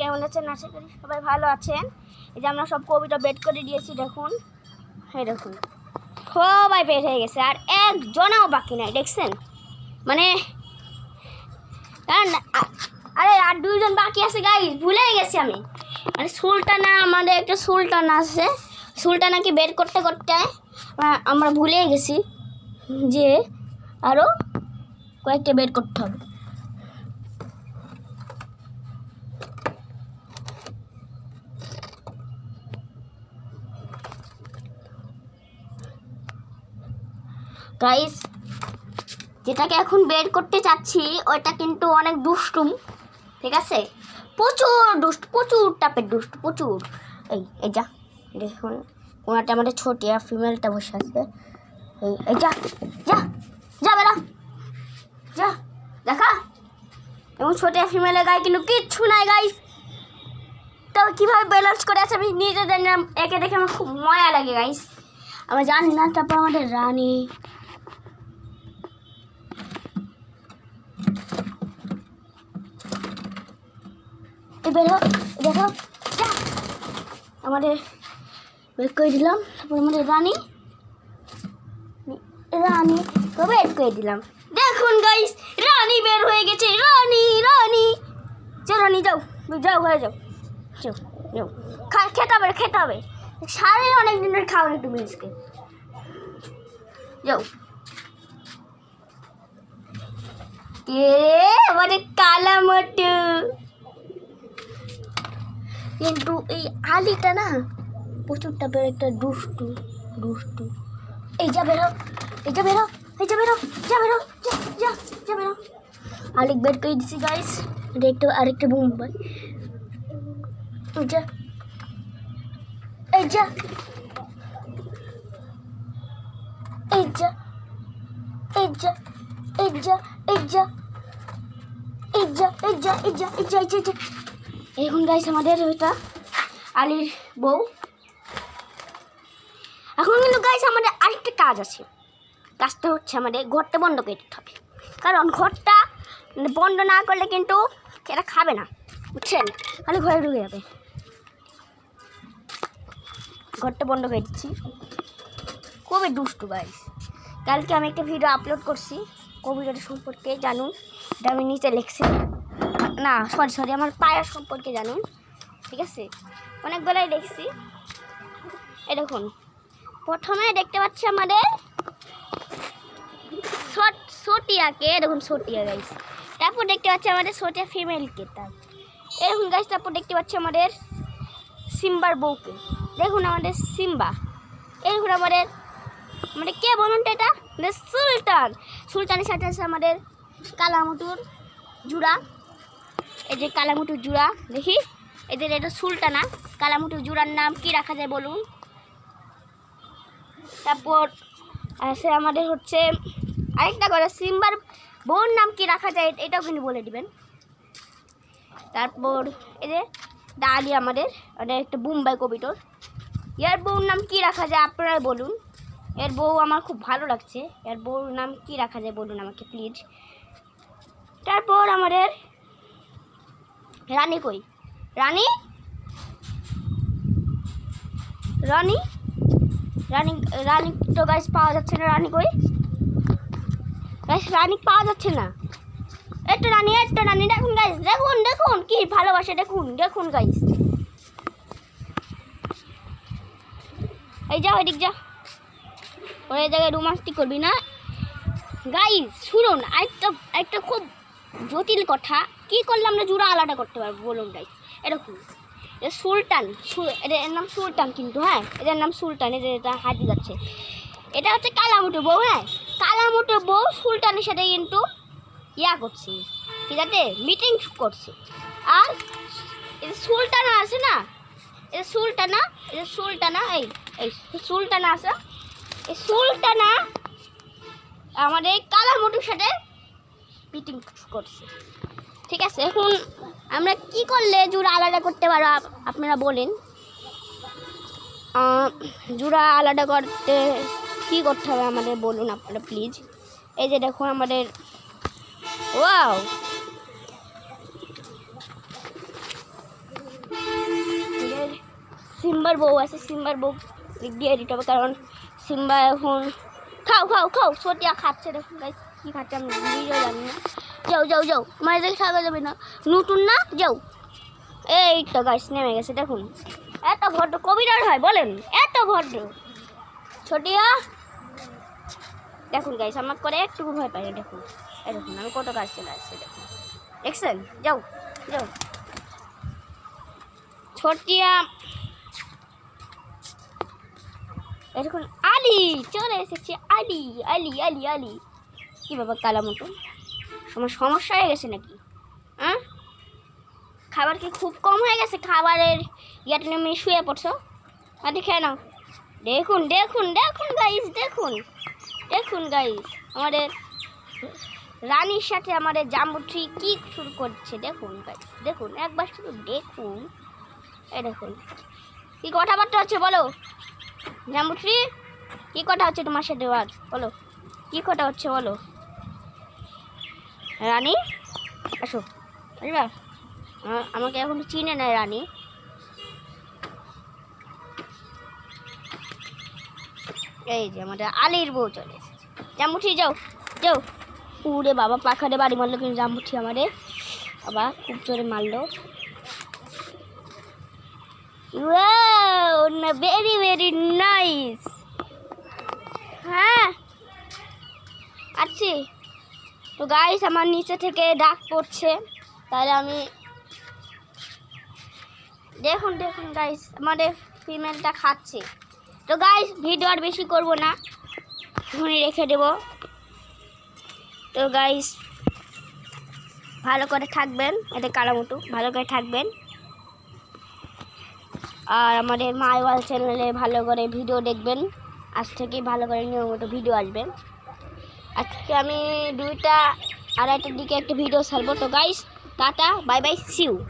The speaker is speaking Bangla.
কেমন আছেন? আশা করি সবাই ভালো আছেন। এই যে আমরা সব কবিটা বেড করে দিয়েছি, দেখুন। হ্যাঁ দেখুন। সবাই বের হয়ে গেছে, আর একজনও বাকি নাই, দেখছেন? মানে আর, আরে দুজন বাকি আছে গাই ভুলে গেছি আমি। মানে সুলটানা আমাদের একটা সুলটানা আছে। সুলটানাকে বের করতে করতে আমরা ভুলে গেছি যে আরও কয়েকটা বের করতে হবে। গাইস যেটাকে এখন বের করতে চাচ্ছি, ওইটা কিন্তু অনেক দুষ্টুম, ঠিক আছে? প্রচুর দুষ্ট, প্রচুর টাপের দুষ্ট, প্রচুর। এই এই যা, দেখুন, ওনাটা আমাদের ছোটিয়া ফিমেলটা বসে আছে। এই এই যা যা যা বেরা যা, দেখা? এবং ছোটিয়া ফিমেলের গায়ে কিন্তু কিচ্ছু নাই গাইস তবে কীভাবে ব্যালেন্স করে আছে আমি নিজে জানি একে দেখে আমার খুব মজা লাগে গাইস আমরা জানি না, তারপর আমাদের রানী এই বেরো দেখো। আমাদের বের করে দিলাম। তারপর আমাদের রানী। রানী, তো বের করে দিলাম। দেখুন গাইস রানী বের হয়ে গেছে। রানী রানী। যাও রানী, যাও যাও ঘরে যাও। যাও যাও। খা, খেতে হবে সাড়ে অনেক দিনের খাওয়ার একটু মিসকে যাও। কে আমাদের কালা মটু কিন্তু এই আলিটা না প্রচুর টাপের একটা দুষ্টু দুষ্টু এই যা বেরো এই যা বেরো এই যা বেরো যা বেরো যা যা বেরো আলিক বের করে দিছি গাইস একটা আরেকটা এই যা এই যা এই যা এই যা এই যা এই যা এই যা এই যা এই যা এই যা এই যা এখন গাইস আমাদের ওইটা আলির বউ। এখন কিন্তু গাইস আমাদের আরেকটা কাজ আছে। কাজটা হচ্ছে আমাদের ঘরটা বন্ধ করে দিতে হবে। কারণ ঘরটা বন্ধ না করলে কিন্তু এটা খাবে না, বুঝছেন? তাহলে ঘরে ঢুকে যাবে। ঘরটা বন্ধ করে দিচ্ছি। খুবই দুষ্টু গাইস কালকে আমি একটা ভিডিও আপলোড করছি। কবিতাটা সম্পর্কে জানুন। এটা আমি নিচে লিখছি। না সরি সরি আমার পায়ের সম্পর্কে জানুন, ঠিক আছে? অনেকগুলাই দেখছি। এই দেখুন, প্রথমে দেখতে পাচ্ছি আমাদের সট- সটিয়াকে দেখুন সটিয়া গাইস তারপর দেখতে পাচ্ছি আমাদের সটিয়া ফিমেলকে তার। এরকম গাইস তারপর দেখতে পাচ্ছি আমাদের সিম্বার বউকে। দেখুন আমাদের সিম্বা। এরকম আমাদের মানে কে বলুন তো এটা? সুলতান। সুলতানের সাথে আছে আমাদের কালামুটুর জুড়া। এই যে কালামুটুর জুড়া, দেখি? এদের এটা সুলতানা কালামুটুর জুড়ার নাম কি রাখা যায় বলুন? তারপর আছে আমাদের হচ্ছে আরেকটা কথা সিম্বার বউর নাম কি রাখা যায়, এটাও কিন্তু বলে দিবেন। তারপর এই যে ডালি আমাদের মানে একটা বুম্বাই কবিতর। এর বউর নাম কি রাখা যায় আপনারাই বলুন? এর বউ আমার খুব ভালো লাগছে। এর বউর নাম কি রাখা যায় বলুন আমাকে প্লিজ তারপর আমাদের রানী কই? রানী? রানী? রানী রানী তো গাছ পাওয়া যাচ্ছে না, রানী কই? গাছ রানী পাওয়া যাচ্ছে না। একটা রানী একটা রানী, দেখুন গাইস দেখুন দেখুন, কি ভালোবাসে, দেখুন দেখুন গাইস এই যা, ওইদিক যা। ওই জায়গায় রোমান্সটি করবি না। গাইস শুনুন আরেকটা একটা খুব জটিল কথা। কি করলে আমরা জুড়া আলাদা করতে পারব? বলুন গাইস এরকম। এটা সুলতান এটা এর নাম সুলতান কিন্তু হ্যাঁ? এটার নাম সুলতান, এদের এটা হাতি যাচ্ছে। এটা হচ্ছে কালামুটো বউ হ্যাঁ? কালামুটো বউ সুলতানের সাথে কিন্তু ইয়া করছে। ঠিক আছে মিটিং করছে। আর যে সুলতানা আছে না? এটা সুলতানা এটা সুলতানা, এই এই সুলতানা আছে। এই সুলতানা আমাদের কালামুটোর সাথে মিটিং করছে। ঠিক আছে, এখন আমরা কি করলে জুড়া আলাদা করতে পারো আপনারা বলেন। জুড়া আলাদা করতে কি করতে হবে আমাদের বলুন আপনারা প্লিজ এই যে দেখুন আমাদের ওয়াও সিম্বার বউ আছে, সিম্বার বউ দিয়ে দিতে হবে, কারণ সিম্বা এখন খাও খাও খাও সটিয়া খাচ্ছে দেখুন গাইস যাও যাও যাও না। নতুন না? যাও। এই তো গাছ নেমে গেছে, দেখুন। এত ভদ্র কবিরার হয়, বলেন। এত ভদ্র। ছোটিয়া। দেখুন গাইস আমার করে একটু ভয় পাই দেখুন। দেখুন, আমি কত গাছ চলে আসছে, দেখুন। দেখছেন? যাও যাও। ছোটিয়া। দেখুন, আলি। চলে এসেছে, আলি আলি আলি আলি। কি বাবা কালা মতো তোমার সমস্যা হয়ে গেছে নাকি? হ্যাঁ খাবার কি খুব কম হয়ে গেছে? খাবারের ইয়েটা নেমে শুয়ে পড়ছো? মাটি খেয়ে নাও। দেখুন দেখুন দেখুন গাইস দেখুন। দেখুন গাইস আমাদের রানীর সাথে আমাদের জাম্বুট্রি কি শুরু করছে? দেখুন গাইস দেখুন, একবার শুধু দেখুন। এই দেখুন। কি কথাবার্তা হচ্ছে বলো? জাম্বুট্রি, কি কথা হচ্ছে তোমার সাথে বলো, কি কথা হচ্ছে বলো? রানী? আসো। বুঝবা আমাকে এখন চিনে নেয় রানী। এই যে আমাদের আলির বউ চলে এসেছে। জাম্বুঠি যাও যাও। উড়ে বাবা পাখারে বাড়ি মারলো কিন্তু জাম্বুঠি আমাদের বাবা খুব জোরে মারলো। ভেরি ভেরি নাইস হ্যাঁ আছি তো গাইস আমার নিচে থেকে ডাক পড়ছে। তাহলে আমি দেখুন দেখুন গাইস আমাদের ফিমেলটা খাচ্ছে। তো গাইস ভিডিও আর বেশি করব না। এখনই রেখে দেব। তো গাইস ভালো করে থাকবেন। এতে কালো মতো ভালো করে থাকবেন। আর আমাদের মাইওয়াল চ্যানেলে ভালো করে ভিডিও দেখবেন। আজ থেকে ভালো করে নিয়মিত ভিডিও আসবে। আজকে আমি দুইটা আড়াইটার দিকে একটা ভিডিও ছাড়বো। তো guys tata bye bye see you